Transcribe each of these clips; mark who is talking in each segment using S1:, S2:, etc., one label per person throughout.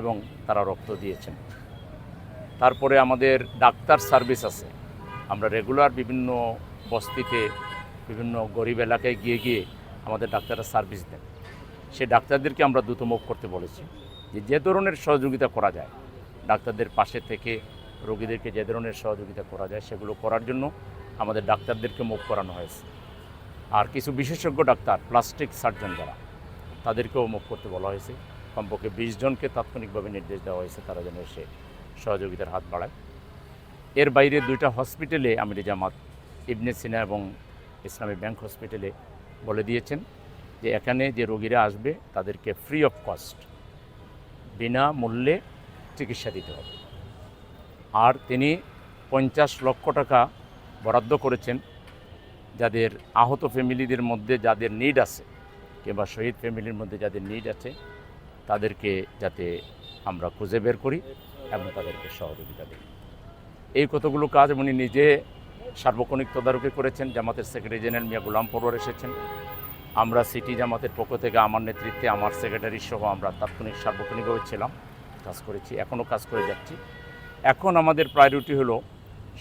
S1: এবং তারা রক্ত দিয়েছেন। তারপরে আমাদের ডাক্তার সার্ভিস আছে। আমরা রেগুলার বিভিন্ন বস্তিতে, বিভিন্ন গরিব এলাকায় গিয়ে গিয়ে আমাদের ডাক্তাররা সার্ভিস দেন। সে ডাক্তারদেরকে আমরা দ্রুত মুভ করতে বলেছি যে যে ধরনের সহযোগিতা করা যায়, ডাক্তারদের পাশে থেকে রোগীদেরকে যে ধরনের সহযোগিতা করা যায়, সেগুলো করার জন্য আমাদের ডাক্তারদেরকে মুখ করানো হয়েছে। আর কিছু বিশেষজ্ঞ ডাক্তার, প্লাস্টিক সার্জন যারা, তাদেরকেও মুখ করতে বলা হয়েছে। কমপক্ষে বিশ জনকে তাৎক্ষণিকভাবে নির্দেশ দেওয়া হয়েছে, তারা যেন এসে সহযোগিতার হাত বাড়ায়। এর বাইরে দুইটা হসপিটালে আমির জামাত, ইবনে সিনা এবং ইসলামী ব্যাংক হসপিটালে বলে দিয়েছেন যে এখানে যে রোগীরা আসবে, তাদেরকে ফ্রি অফ কস্ট বিনা মূল্যে চিকিৎসা দিতে হবে। আর তিনি পঞ্চাশ লক্ষ টাকা বরাদ্দ করেছেন যাদের আহত ফ্যামিলিদের মধ্যে যাদের নিড আছে, কিংবা শহীদ ফ্যামিলির মধ্যে যাদের নিড আছে তাদেরকে যাতে আমরা খুঁজে বের করি এবং তাদেরকে সহযোগিতা দিই। এই কতগুলো কাজ উনি নিজে সার্বক্ষণিক তদারকি করেছেন, জামাতের সেক্রেটারি জেনারেল মিয়া গোলাম পরোয়ার এসেছেন। আমরা সিটি জামাতের পক্ষ থেকে আমার নেতৃত্বে, আমার সেক্রেটারি সহ আমরা তাৎক্ষণিক সার্বক্ষণিকভাবে ছিলাম, কাজ করেছি, এখনও কাজ করে যাচ্ছি। এখন আমাদের প্রায়োরিটি হলো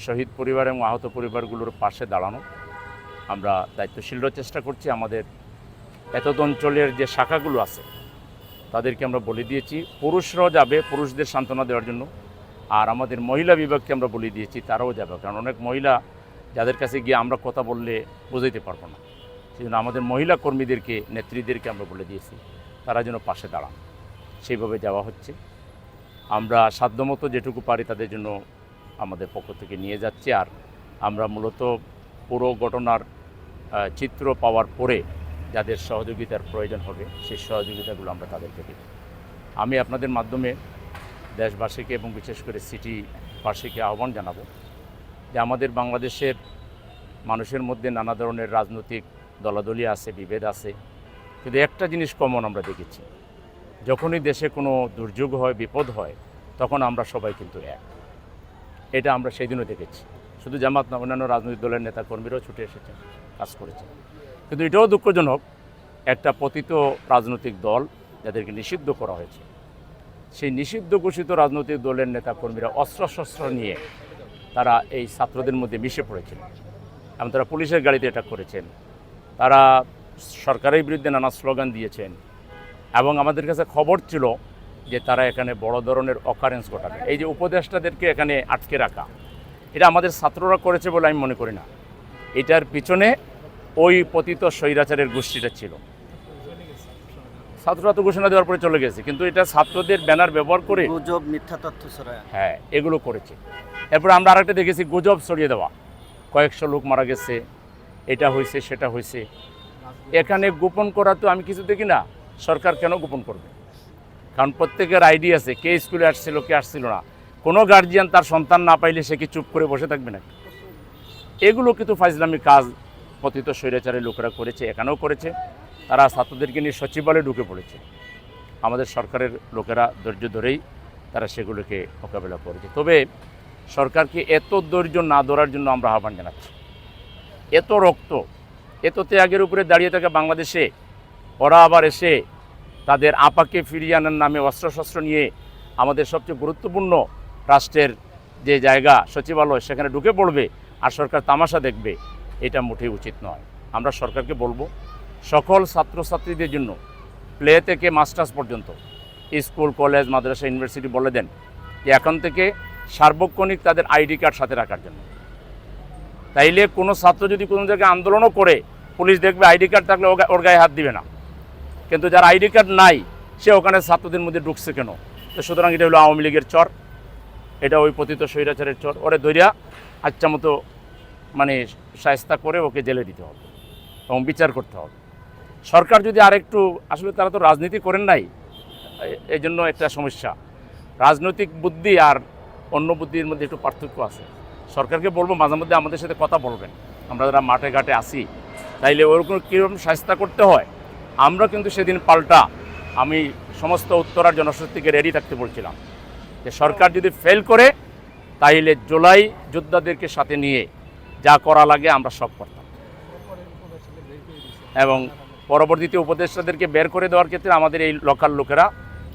S1: শহীদ পরিবার এবং আহত পরিবারগুলোর পাশে দাঁড়ানো। আমরা দায়িত্বশীলরা চেষ্টা করছি আমাদের এতদ অঞ্চলের যে শাখাগুলো আছে তাদেরকে আমরা বলে দিয়েছি, পুরুষরাও যাবে, পুরুষদের সান্ত্বনা দেওয়ার জন্য। আর আমাদের মহিলা বিভাগকে আমরা বলে দিয়েছি, তারাও যাবে, কারণ অনেক মহিলা যাদের কাছে গিয়ে আমরা কথা বললে বোঝাইতে পারব না। সেই জন্য আমাদের মহিলা কর্মীদেরকে, নেত্রীদেরকে আমরা বলে দিয়েছি, তারা যেন পাশে দাঁড়ান। সেইভাবে যাওয়া হচ্ছে। আমরা সাধ্যমতো যেটুকু পারি তাদের জন্য আমাদের পক্ষ থেকে নিয়ে যাচ্ছি। আর আমরা মূলত পুরো ঘটনার চিত্র পাওয়ার পরে যাদের সহযোগিতার প্রয়োজন হবে, সেই সহযোগিতাগুলো আমরা তাদেরকে দেব। আমি আপনাদের মাধ্যমে দেশবাসীকে এবং বিশেষ করে সিটিবাসীকে আহ্বান জানাব যে আমাদের বাংলাদেশের মানুষের মধ্যে নানা ধরনের রাজনৈতিক দলাদলি আছে, বিভেদ আছে। কিন্তু একটা জিনিস কমন আমরা দেখেছি, যখনই দেশে কোনো দুর্যোগ হয়, বিপদ হয়, তখন আমরা সবাই কিন্তু এক। এটা আমরা সেই দিনও দেখেছি। শুধু জামাত না, অন্যান্য রাজনৈতিক দলের নেতাকর্মীরাও ছুটে এসেছেন, কাজ করেছেন। কিন্তু এটাও দুঃখজনক, একটা পতিত রাজনৈতিক দল যাদেরকে নিষিদ্ধ করা হয়েছে। সেই নিষিদ্ধ ঘোষিত রাজনৈতিক দলের নেতা কর্মীরা অস্ত্রশস্ত্র নিয়ে তারা এই ছাত্রদের মধ্যে মিশে পড়েছেন এবং তারা পুলিশের গাড়িতে এটা করেছেন। তারা সরকারের বিরুদ্ধে নানা স্লোগান দিয়েছেন। এবং আমাদের কাছে খবর ছিল যে তারা এখানে বড় ধরনের অকারেন্স ঘটাবে। এই যে উপদেষ্টাদেরকে এখানে আটকে রাখা, এটা আমাদের ছাত্ররা করেছে বলে আমি মনে করি না। এটার পিছনে ওই পতিত স্বৈরাচারের গোষ্ঠীটা ছিল। ছাত্ররা তো ঘোষণা দেওয়ার পরে চলে গেছে কিন্তু এটা ছাত্রদের ব্যানার ব্যবহার করে
S2: গুজব মিথ্যা তথ্য ছড়ায়।
S1: হ্যাঁ এগুলো করেছে। এরপর আমরা আরেকটা দেখেছি গুজব ছড়িয়ে দেওয়া। কয়েকশো লোক মারা গেছে এটা হয়েছে সেটা হয়েছে এখানে গোপন করা তো আমি কিছু দেখি না সরকার কেন গোপন করবে? কারণ প্রত্যেকের আইডি আছে কে স্কুলে আসছিল কে আসছিল না। কোনো গার্জিয়ান তার সন্তান না পাইলে সে কি চুপ করে বসে থাকবে না এগুলো কিন্তু ফাইজলামি কাজ পতিত স্বৈরাচারের লোকেরা করেছে, এখানেও করেছে। তারা ছাত্রদেরকে নিয়ে সচিবালয়ে ঢুকে পড়েছে। আমাদের সরকারের লোকেরা ধৈর্য ধরেই তারা সেগুলোকে মোকাবেলা করেছে। তবে সরকারকে এত ধৈর্য না ধরার জন্য আমরা আহ্বান জানাচ্ছি। এত রক্ত, এত ত্যাগের উপরে দাঁড়িয়ে থাকা বাংলাদেশে, ওরা আবার এসে তাদের আপাকে ফিরিয়ে আনার নামে অস্ত্রশস্ত্র নিয়ে আমাদের সবচেয়ে গুরুত্বপূর্ণ রাষ্ট্রের যে জায়গা, সচিবালয়, সেখানে ঢুকে পড়বে। আর সরকার তামাশা দেখবে। এটা মোটেই উচিত নয়। আমরা সরকারকে বলব, সকল ছাত্রছাত্রীদের জন্য প্লে থেকে মাস্টার্স পর্যন্ত, স্কুল, কলেজ, মাদ্রাসা, ইউনিভার্সিটি বলে দেন যে এখন থেকে সার্বক্ষণিক তাদের আইডি কার্ড সাথে রাখার জন্য। তাইলে কোনো ছাত্র যদি কোনো জায়গায় আন্দোলনও করে, পুলিশ দেখবে আইডি কার্ড থাকলে ওর গায়ে হাত দিবে না। কিন্তু যার আইডি কার্ড নাই, সে ওখানে ছাত্রদের মধ্যে ঢুকছে কেন? তো সুতরাং এটা হলো আওয়ামী লীগের চর, এটা ওই পতিত স্বৈরাচারের চর। ওরে দরিয়া আচ্ছা মতো মানে সায়স্তা করে ওকে জেলে দিতে হবে এবং বিচার করতে হবে। সরকার যদি আরেকটু, আসলে তারা তো রাজনীতি করেন নাই এই জন্য একটা সমস্যা। রাজনৈতিক বুদ্ধি আর অন্য বুদ্ধির মধ্যে একটু পার্থক্য আছে। সরকারকে বলব, মাঝে মধ্যে আমাদের সাথে কথা বলবেন। আমরা যারা মাঠে ঘাটে আসি তাইলে ওরকম কীরকম সাহস্তা করতে হয়? আমরা কিন্তু সেদিন পাল্টা, আমি সমস্ত উত্তরার জনশক্তিকে রেডি থাকতে বলছিলাম। যে সরকার যদি ফেল করে, তাইলে জুলাই যোদ্ধাদেরকে সাথে নিয়ে যা করা লাগে আমরা সব করতাম। এবং পরবর্তীতে উপদেষ্টাদেরকে বের করে দেওয়ার ক্ষেত্রে আমাদের এই লোকাল লোকেরা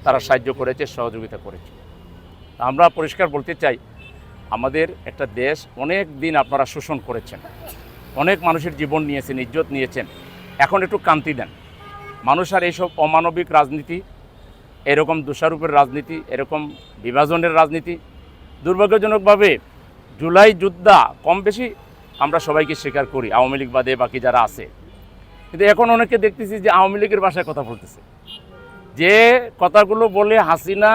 S1: তারা সাহায্য করেছে, সহযোগিতা করেছে। আমরা পরিষ্কার বলতে চাই, আমাদের একটা দেশ অনেক দিন আপনারা শোষণ করেছেন, অনেক মানুষের জীবন নিয়েছেন, ইজ্জত নিয়েছেন, এখন একটু কান্তি দেন। মানুষ আর এইসব অমানবিক রাজনীতি, এরকম দোষারোপের রাজনীতি, এরকম বিভাজনের রাজনীতি, দুর্ভাগ্যজনকভাবে জুলাই যুদ্ধা কম বেশি আমরা সবাইকে স্বীকার করি, আওয়ামী লীগ বাদে বাকি যারা আছে। কিন্তু এখন অনেকে দেখতেছি যে আওয়ামী লীগের ভাষায় কথা বলতেছে। যে কথাগুলো বলে হাসিনা,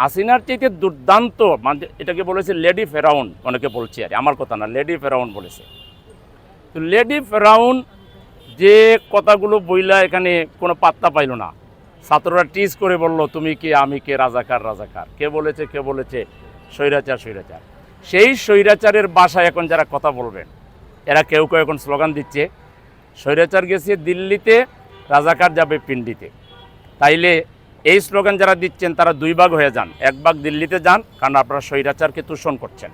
S1: হাসিনার চাইতে দুর্দান্ত মানে এটাকে বলেছে লেডি ফেরাউন, অনেকে বলছে আর আমার কথা না, লেডি ফেরাউন বলেছে। তো লেডি ফেরাউন যে কথাগুলো বইলা এখানে কোনো পাত্তা পাইল না। ছাত্ররা টিজ করে বলল, তুমি কে? আমি কে? রাজাকার রাজাকার। কে বলেছে কে বলেছে? স্বৈরাচার স্বৈরাচার। সেই স্বৈরাচারের বাসায় এখন যারা কথা বলবেন এরা কেউ কেউ এখন স্লোগান দিচ্ছে, স্বৈরাচার গেছে দিল্লিতে, রাজাকার যাবে পিন্ডিতে তাইলে এই স্লোগান যারা দিচ্ছেন, তারা দুই ভাগ হয়ে যান। এক ভাগ দিল্লিতে যান, কারণ আপনারা স্বৈরাচারকে তুষণ করছেন।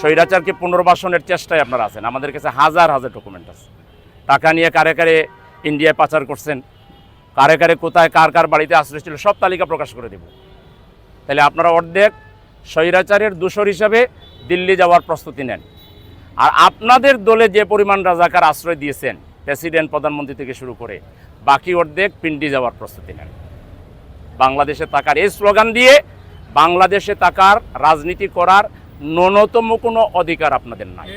S1: স্বৈরাচারকে পুনর্বাসনের চেষ্টায় আপনারা আছেন। আমাদের কাছে হাজার হাজার ডকুমেন্ট আছে। টাকা নিয়ে কারে কারে ইন্ডিয়ায় পাচার করছেন, কারে কারে কোথায়, কার কার বাড়িতে আশ্রয় ছিল, সব তালিকা প্রকাশ করে দেব। তাহলে আপনারা অর্ধেক স্বৈরাচারের দূষর হিসাবে দিল্লি যাওয়ার প্রস্তুতি নেন। আর আপনাদের দলে যে পরিমাণ রাজাকার আশ্রয় দিয়েছেন, প্রেসিডেন্ট, প্রধানমন্ত্রী থেকে শুরু করে বাকি অর্ধেক পিন্ডি যাওয়ার প্রস্তুতি নেন। বাংলাদেশে থাকার এই স্লোগান দিয়ে বাংলাদেশে থাকার, রাজনীতি করার ন্যূনতম কোনো অধিকার আপনাদের নাই।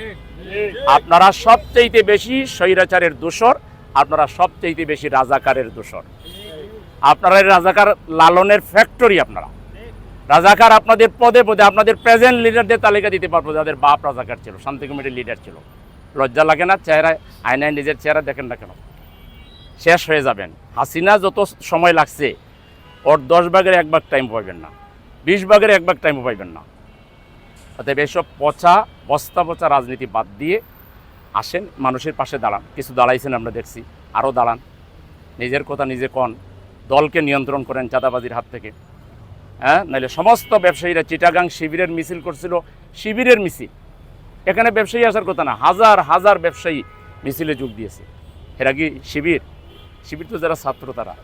S1: আপনারা সবচেয়েতে বেশি স্বৈরাচারের দোষর, আপনারা সবচেয়েতে বেশি রাজাকারের দোষর। আপনারা রাজাকার লালনের ফ্যাক্টরি আপনারা। রাজাকার আপনাদের পদে পদে আপনাদের প্রেজেন্ট লিডারদের তালিকা দিতে পারব, যাদের বাপ রাজাকার ছিল, শান্তি কমিটির লিডার ছিল। লজ্জা লাগে না চেহারায় আয়নায় নিজের চেহারা দেখেন না কেন? শেষ হয়ে যাবেন। হাসিনা যত সময় লাগছে, ওর দশ ভাগের এক ভাগ টাইম পাইবেন না। বিশ ভাগের এক ভাগ টাইমও পাইবেন না। অতএব এসব পচা, বস্তা পচা রাজনীতি বাদ দিয়ে আসেন, মানুষের পাশে দাঁড়ান। কিছু দাঁড়াইছেন আমরা দেখছি আরও দাঁড়ান। নিজের কথা নিজে কন, দলকে নিয়ন্ত্রণ করেন চাঁদাবাজির হাত থেকে। হ্যাঁ? নাহলে সমস্ত ব্যবসায়ীরা চিটাগাং শিবিরের মিছিল করছিল। শিবিরের মিছিল। এখানে ব্যবসায়ী আসার কথা না, হাজার হাজার ব্যবসায়ী মিছিলে যোগ দিয়েছে। এরা কি শিবির? শিবির তো যারা ছাত্র তারা।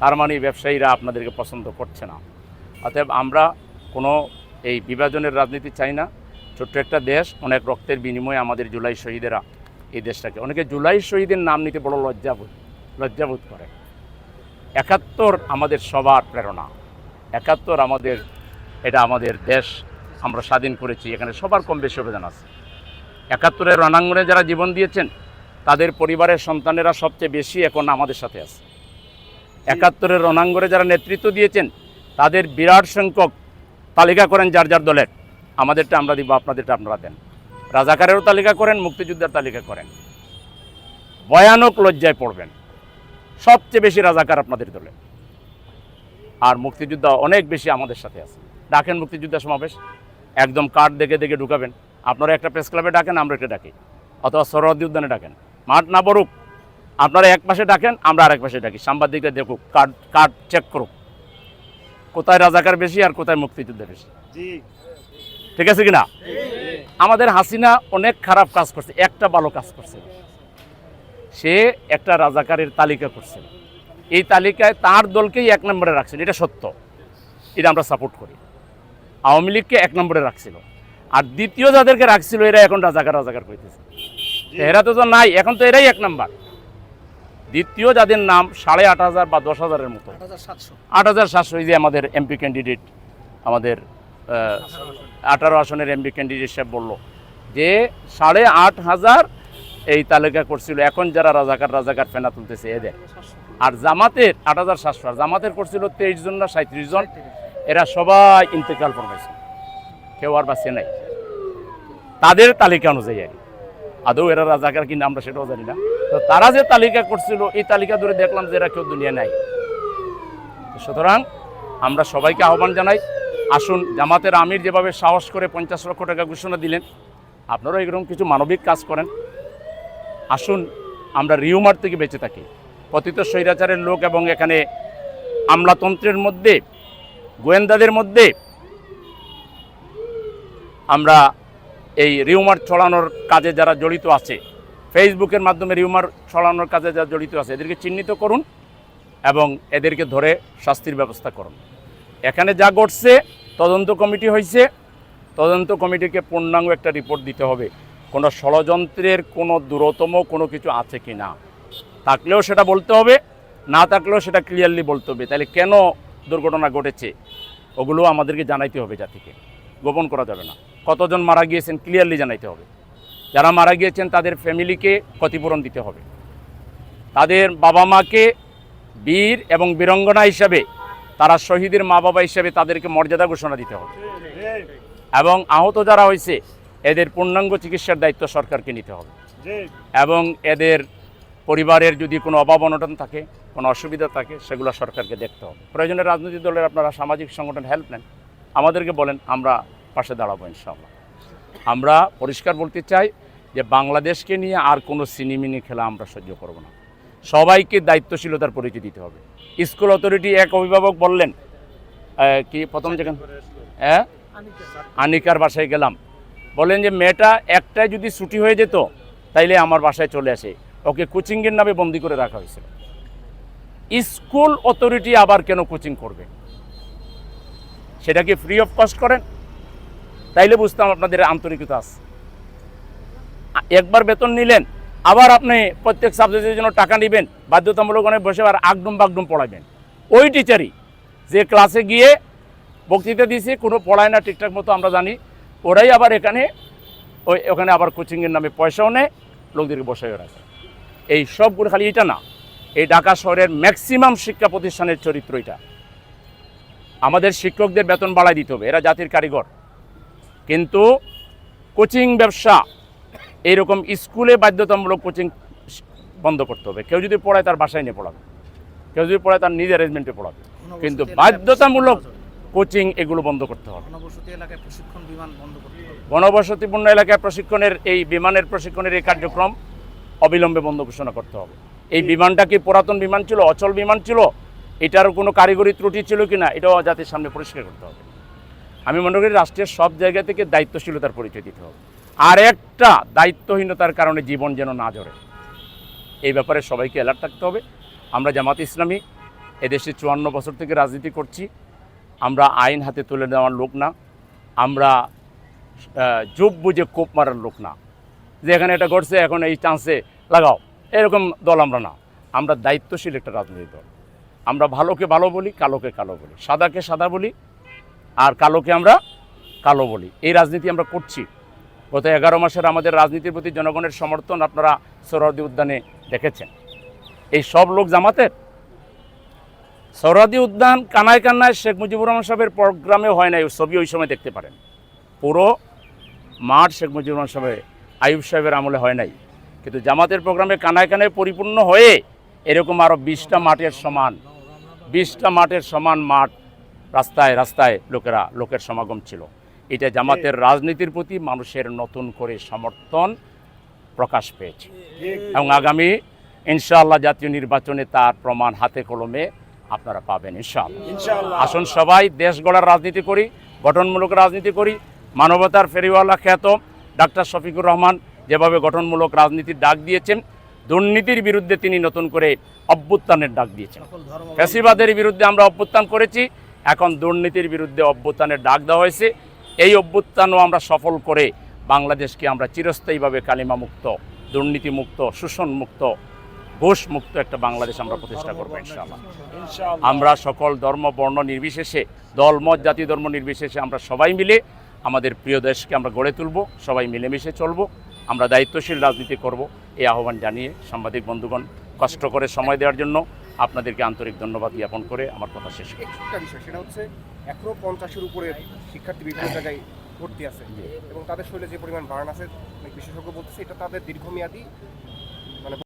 S1: তার মানে ব্যবসায়ীরা আপনাদেরকে পছন্দ করছে না। অতএব আমরা কোনো এই বিভাজনের রাজনীতি চাই না। ছোট্ট একটা দেশ, অনেক রক্তের বিনিময়ে আমাদের জুলাই শহীদেরা এই দেশটাকে, অনেকে জুলাই শহীদের নাম নিতে বড় লজ্জাবোধ লজ্জাবোধ করে। একাত্তর আমাদের সবার প্রেরণা। একাত্তর আমাদের, এটা আমাদের দেশ, আমরা স্বাধীন করেছি। এখানে সবার কম বেশি অবদান আছে। একাত্তরের রণাঙ্গনে যারা জীবন দিয়েছেন, তাদের পরিবারের সন্তানেরা সবচেয়ে বেশি এখন আমাদের সাথে আছে। একাত্তরের রণাঙ্গনে যারা নেতৃত্ব দিয়েছেন, তাদের বিরাট সংখ্যক তালিকা করেন যার যার দলের। আমাদেরটা আমরা দিব, আপনাদেরটা আপনারা দেন। রাজাকারেরও তালিকা করেন, মুক্তিযোদ্ধার তালিকা করেন। ভয়ানক লজ্জায় পড়বেন। সবচেয়ে বেশি রাজাকার আপনাদের দলে আর মুক্তিযোদ্ধা অনেক বেশি আমাদের সাথে আছে। ডাকেন মুক্তিযোদ্ধা সমাবেশ। একদম কার্ড দেখে দেখে ঢুকাবেন। আপনারা একটা প্রেস ক্লাবে ডাকেন আমরা একটা ডাকি। অথবা সরহদ্দি উদ্যানে ডাকেন। মাঠ না পড়ুক। আপনারা এক পাশে ডাকেন আমরা আরেক পাশে ডাকি। সাংবাদিকরা দেখুক কার্ড কার্ড চেক করুক। কোথায় রাজাকার বেশি আর কোথায় মুক্তিযোদ্ধা বেশি। ঠিক আছে কিনা? আমাদের হাসিনা অনেক খারাপ কাজ করছে একটা ভালো কাজ করছে সে একটা রাজাকারের তালিকা করছে। এই তালিকায় তার দলকেই এক নম্বরে রাখছিল এটা সত্য। এটা আমরা সাপোর্ট করি। আওয়ামী লীগকে এক নম্বরে রাখছিল। আর দ্বিতীয় যাদেরকে রাখছিল এরা এখন রাজাকার রাজাকার করতেছে এরা তো তো নাই এখন তো এরাই এক নাম্বার। দ্বিতীয় যাদের নাম সাড়ে আট হাজার বা দশ হাজারের মতো। আট হাজার সাতশো। এই যে আমাদের এমপি ক্যান্ডিডেট আমাদের আঠারো আসনের এমপি ক্যান্ডিডেট সাহেব বলল যে সাড়ে আট হাজার এই তালিকা করছিল। এখন যারা রাজাকার রাজাকার ফেনা তুলতেছে এদের আর জামাতের আট হাজার সাতশো, আর জামাতের করছিল তেইশ জন না সাঁত্রিশ জন, এরা সবাই ইন্তেকাল ফরমাইছে কেউ আর বাঁচে নাই। তাদের তালিকা অনুযায়ী আর আদৌ এরা রাজাকার কিনা আমরা সেটাও জানি না। তো তারা যে তালিকা করছিল, এই তালিকা ধরে দেখলাম যে এরা কেউ দুনিয়া নাই। সুতরাং আমরা সবাইকে আহ্বান জানাই, আসুন জামাতের আমির যেভাবে সাহস করে পঞ্চাশ লক্ষ টাকা ঘোষণা দিলেন, আপনারাও এরকম কিছু মানবিক কাজ করেন। আসুন আমরা রিউমার থেকে বেঁচে থাকি। পতিত স্বৈরাচারের লোক এবং এখানে আমলাতন্ত্রের মধ্যে, গোয়েন্দাদের মধ্যে আমরা এই রিউমার ছড়ানোর কাজে যারা জড়িত আছে, ফেসবুকের মাধ্যমে রিউমার ছড়ানোর কাজে যারা জড়িত আছে, এদেরকে চিহ্নিত করুন এবং এদেরকে ধরে শাস্তির ব্যবস্থা করুন। এখানে যা ঘটছে, তদন্ত কমিটি হয়েছে, তদন্ত কমিটিকে পূর্ণাঙ্গ একটা রিপোর্ট দিতে হবে। কোনো ষড়যন্ত্রের কোনো দূরতম কোনো কিছু আছে কি না থাকলেও সেটা বলতে হবে না থাকলেও সেটা ক্লিয়ারলি বলতে হবে। তাহলে কেন দুর্ঘটনা ঘটেছে? ওগুলো আমাদেরকে জানাইতে হবে জাতিকে। গোপন করা যাবে না। কতজন মারা গিয়েছেন ক্লিয়ারলি জানাইতে হবে। যারা মারা গিয়েছেন তাদের ফ্যামিলিকে ক্ষতিপূরণ দিতে হবে। তাদের বাবা মাকে বীর এবং বীরঙ্গনা হিসাবে তারা শহীদের মা বাবা হিসাবে তাদেরকে মর্যাদা ঘোষণা দিতে হবে। এবং আহত যারা হয়েছে এদের পূর্ণাঙ্গ চিকিৎসার দায়িত্ব সরকারকে নিতে হবে। এবং এদের পরিবারের যদি কোনো অভাব অনটন থাকে, কোনো অসুবিধা থাকে, সেগুলো সরকারকে দেখতে হবে। প্রয়োজনে রাজনৈতিক দলের আপনারা সামাজিক সংগঠন হেল্প নেন। আমাদেরকে বলেন, আমরা পাশে দাঁড়াবো ইনশাআল্লাহ। আমরা পরিষ্কার বলতে চাই যে বাংলাদেশকে নিয়ে আর কোনো সিনেমিনি খেলা আমরা সহ্য করব না। সবাইকে দায়িত্বশীলতার পরিচয় দিতে হবে। স্কুল অথরিটি এক অভিভাবক বললেন কি প্রথম যেখানে হ্যাঁ আনিকার বাসায় গেলাম। বলেন যে, মেয়েটা একটাই যদি ছুটি হয়ে যেত, তাইলে আমার বাসায় চলে আসে। ওকে কোচিংয়ের নামে বন্দি করে রাখা হয়েছিল। স্কুল অথরিটি আবার কেন কোচিং করবে? সেটা কি ফ্রি অফ কস্ট করেন? তাইলে বুঝতাম আপনাদের আন্তরিকতা আছে। একবার বেতন নিলেন, আবার আপনি প্রত্যেক সাবজেক্টের জন্য টাকা নেবেন, বাধ্যতামূলক অনেক বসে আর আগডুম বাগডুম পড়াবেন ওই টিচারই যে ক্লাসে গিয়ে বক্তৃতা দিয়েছে কোনো পড়ায় না ঠিকঠাক মতো আমরা জানি, ওরাই আবার এখানে ওই ওখানে আবার কোচিংয়ের নামে পয়সাও নেয়, লোকদেরকে বসায় রাখে। এই সবগুলো খালি এটা না। এই ঢাকা শহরের ম্যাক্সিমাম শিক্ষা প্রতিষ্ঠানের চরিত্র এটা। আমাদের শিক্ষকদের বেতন বাড়াই দিতে হবে এরা জাতির কারিগর। কিন্তু কোচিং ব্যবসা এইরকম স্কুলে বাধ্যতামূলক কোচিং বন্ধ করতে হবে। কেউ যদি পড়ায় তার বাসায় নিয়ে পড়াবে। কেউ যদি পড়ায় তার নিজের অ্যারেঞ্জমেন্টে পড়াবে। কিন্তু বাধ্যতামূলক কোচিং এগুলো বন্ধ করতে হবে। ঘনবসতিপূর্ণ এলাকায় প্রশিক্ষণের এই বিমানের প্রশিক্ষণের এই কার্যক্রম অবিলম্বে বন্ধ ঘোষণা করতে হবে। এই বিমানটা কি পুরাতন বিমান ছিল, অচল বিমান ছিল? এটার কোনো কারিগরি ত্রুটি ছিল কি না এটাও জাতির সামনে পরিষ্কার করতে হবে। আমি মনে করি রাষ্ট্রের সব জায়গা থেকে দায়িত্বশীলতার পরিচয় দিতে হবে। আর একটা দায়িত্বহীনতার কারণে জীবন যেন না জড়ে এই ব্যাপারে সবাইকে অ্যালার্ট থাকতে হবে। আমরা জামাত ইসলামী, এদেশে চুয়ান্ন বছর থেকে রাজনীতি করছি। আমরা আইন হাতে তুলে নেওয়ার লোক না। আমরা যোগ বুঝে কোপ মারার লোক না। যে এখানে এটা ঘটছে, এখন এই চান্সে লাগাও। এরকম দল আমরা না। আমরা দায়িত্বশীল একটা রাজনৈতিক দল। আমরা ভালোকে ভালো বলি, কালোকে কালো বলি। সাদাকে সাদা বলি, আর কালোকে আমরা কালো বলি। এই রাজনীতি আমরা করছি। গত এগারো মাসের আমাদের রাজনীতির প্রতি জনগণের সমর্থন আপনারা সৌরদী উদ্যানে দেখেছেন। এই সব লোক জামাতের। সৌরাদি উদ্যান কানায় কান্নায় শেখ মুজিবুর রহমান সাহেবের প্রোগ্রামে হয় নাই, ছবি ওই সময় দেখতে পারেন। পুরো মাঠ শেখ মুজিবুর রহমান সাহেবের আইয়ুব সাহেবের আমলে হয় নাই। কিন্তু জামাতের প্রোগ্রামে কানায় কানায় পরিপূর্ণ হয়ে এরকম আরও বিশটা মাঠের সমান বিশটা মাঠের সমান মাঠ রাস্তায় রাস্তায় লোকেরা লোকের সমাগম ছিল। এটা জামাতের রাজনীতির প্রতি মানুষের নতুন করে সমর্থন প্রকাশ পেয়েছে। এবং আগামী ইনশাআল্লাহ জাতীয় নির্বাচনে তার প্রমাণ হাতে কলমে আপনারা পাবেন ইনশাআল্লাহ। আসুন সবাই দেশ গড়ার রাজনীতি করি গঠনমূলক রাজনীতি করি মানবতার ফেরিওয়ালা খ্যাত ডাক্তার শফিকুর রহমান যেভাবে গঠনমূলক রাজনীতির ডাক দিয়েছেন দুর্নীতির বিরুদ্ধে তিনি নতুন করে অভ্যুত্থানের ডাক দিয়েছেন। ফ্যাসিবাদের বিরুদ্ধে আমরা অভ্যুত্থান করেছি এখন দুর্নীতির বিরুদ্ধে অভ্যুত্থানের ডাক দেওয়া হয়েছে। এই অভ্যুত্থানও আমরা সফল করে বাংলাদেশকে আমরা চিরস্থায়ীভাবে কালিমামুক্ত দুর্নীতিমুক্ত শোষণমুক্ত ঘোষমুক্ত একটা বাংলাদেশ আমরা প্রতিষ্ঠা করব ইনশাআল্লাহ। আমরা সকল ধর্ম বর্ণ নির্বিশেষে দলমত জাতি ধর্ম নির্বিশেষে আমরা সবাই মিলে আমাদের প্রিয় দেশকে আমরা গড়ে তুলব সবাই মিলেমিশে চলব আমরা দায়িত্বশীল রাজনীতি করব এই আহ্বান জানিয়ে সাংবাদিক বন্ধুগণ কষ্ট করে সময় দেওয়ার জন্য আপনাদেরকে আন্তরিক ধন্যবাদ জ্ঞাপন করে আমার কথা শেষ করছি।
S3: একটা বিষয় সেটা হচ্ছে এখনও পঞ্চাশের উপরে শিক্ষার্থী বিভিন্ন জায়গায় ভর্তি আছে এবং তাদের শরীরে যে পরিমাণ বার্ন আছে বিশেষজ্ঞ বলতেছে এটা তাদের দীর্ঘমেয়াদী